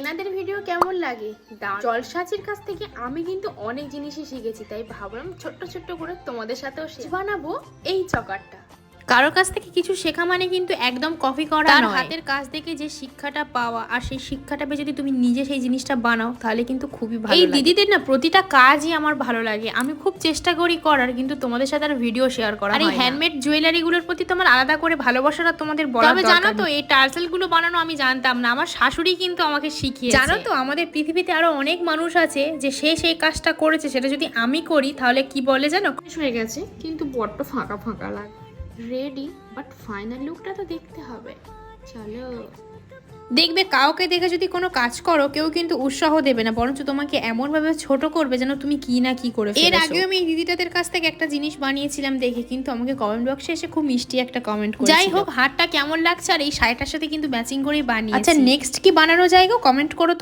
এনাদের ভিডিও কেমন লাগে। জলসাচির কাছ থেকে আমি কিন্তু অনেক জিনিসই শিখেছি, তাই ভাবলাম ছোট্ট ছোট্ট করে তোমাদের সাথেও বানাবো এই চকারটা কারোর কাছ থেকে কিছু শেখা মানে কিন্তু একদম কপি করা তার নয়। হাতের কাজ থেকে যে শিক্ষাটা পাওয়া আর সেই শিক্ষাটা পেয়ে যদি তুমি নিজে সেই জিনিসটা বানাও তাহলে কিন্তু খুবই ভালো এই দিদিদের না প্রতিটা কাজই আমার ভালো লাগে। আমি খুব চেষ্টা করি করার কিন্তু তোমাদের সাথে আর ভিডিও শেয়ার করা আর এই হয়। হ্যান্ডমেড জুয়েলারি গুলোর প্রতি তোমার আলাদা করে ভালোবাসাটা তোমাদের বলা তবে জানো তো এই টার্সেলগুলো বানানো আমি জানতাম না। আমার শাশুড়ি কিন্তু আমাকে শিখিয়েছে। জানো তো আমাদের পৃথিবীতে আরও অনেক মানুষ আছে যে সে সেই কাজটা করেছে সেটা যদি আমি করি তাহলে কি বলে জানো? হয়ে গেছে কিন্তু বড্ড ফাঁকা ফাঁকা লাগে। রেডি বাট ফাইনাল লুকটা তো দেখতে হবে। চলো। দেখবে কাউকে দেখে যদি কোনো কাজ করো কেউ কিন্তু উৎসাহ দেবে না বরঞ্চ তোমাকে এমন ভাবে ছোট করবে যেন তুমি কি না কি করে এর আগেও আমি এই দিদিটাদের কাছ থেকে একটা জিনিস বানিয়েছিলাম দেখে কিন্তু আমাকে কমেন্ট বক্সে এসে খুব মিষ্টি একটা কমেন্ট করে যাই হোক হারটা কেমন লাগছে আর এই শাড়িটার সাথে কিন্তু ম্যাচিং করেই বানিয়ে আচ্ছা নেক্সট কি বানানো যায় গো? কমেন্ট করো তো।